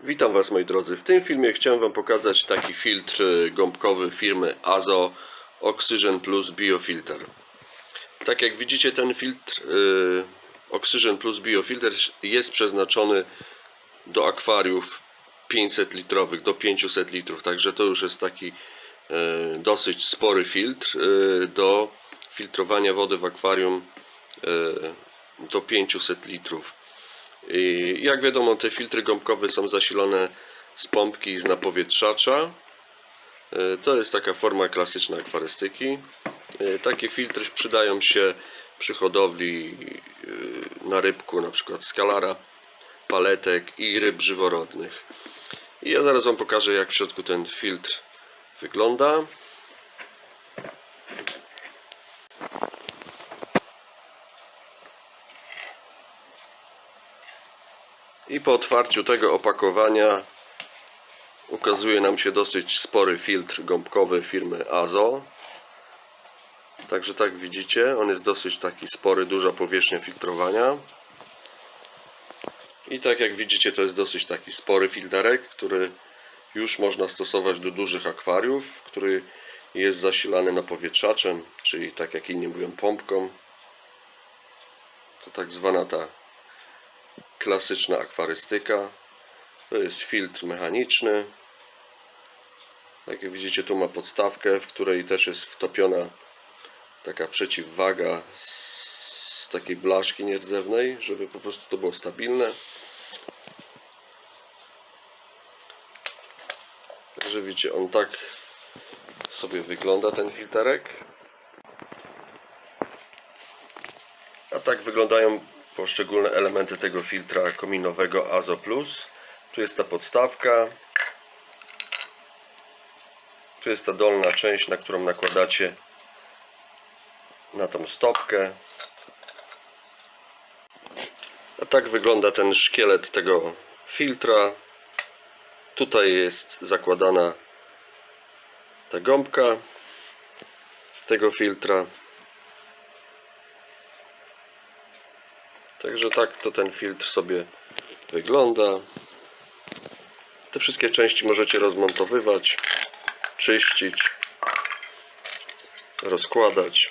Witam Was moi drodzy. W tym filmie chciałem Wam pokazać taki filtr gąbkowy firmy Azo Oxygen Plus Biofilter. Tak jak widzicie ten filtr y, Oxygen Plus Biofilter jest przeznaczony do akwariów 500 litrowych, do 500 litrów. Także to już jest taki y, dosyć spory filtr y, do filtrowania wody w akwarium y, do 500 litrów. I jak wiadomo, te filtry gąbkowe są zasilane z pompki z napowietrzacza. E, To jest taka forma klasyczna akwarystyki. E, Takie filtry przydają się przy hodowli e, na rybku, na przykład skalara, paletek i ryb żyworodnych. I ja zaraz Wam pokażę, jak w środku ten filtr wygląda. I po otwarciu tego opakowania ukazuje nam się dosyć spory filtr gąbkowy firmy Azo. Także tak widzicie, on jest dosyć taki spory, duża powierzchnia filtrowania. I tak jak widzicie, to jest dosyć taki spory filterek, który już można stosować do dużych akwariów, który jest zasilany napowietrzaczem, czyli tak jak inni mówią pompką. To tak zwana ta klasyczna akwarystyka. To jest filtr mechaniczny. Jak widzicie, tu ma podstawkę, w której też jest wtopiona taka przeciwwaga z takiej blaszki nierdzewnej, żeby po prostu to było stabilne. Także widzicie, on tak sobie wygląda ten filterek. A tak wyglądają poszczególne elementy tego filtra kominowego Azo Plus. Tu jest ta podstawka. Tu jest ta dolna część, na którą nakładacie na tą stopkę. A tak wygląda ten szkielet tego filtra. Tutaj jest zakładana ta gąbka tego filtra. Także tak to ten filtr sobie wygląda. Te wszystkie części możecie rozmontowywać, czyścić, rozkładać.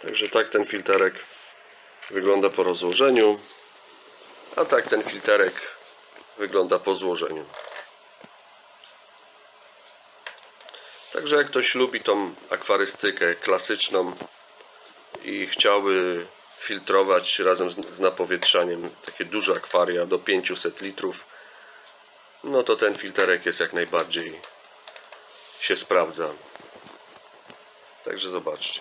Także tak ten filterek wygląda po rozłożeniu, a tak ten filterek wygląda po złożeniu. Także jak ktoś lubi tą akwarystykę klasyczną, i chciałby filtrować razem z, z napowietrzaniem takie duże akwaria do 500 litrów, no to ten filterek jest jak najbardziej się sprawdza. Także zobaczcie.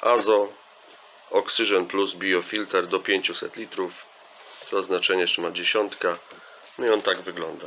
Azo Oxygen Plus Biofilter do 500 litrów. To oznaczenie jeszcze ma dziesiątka. No i on tak wygląda.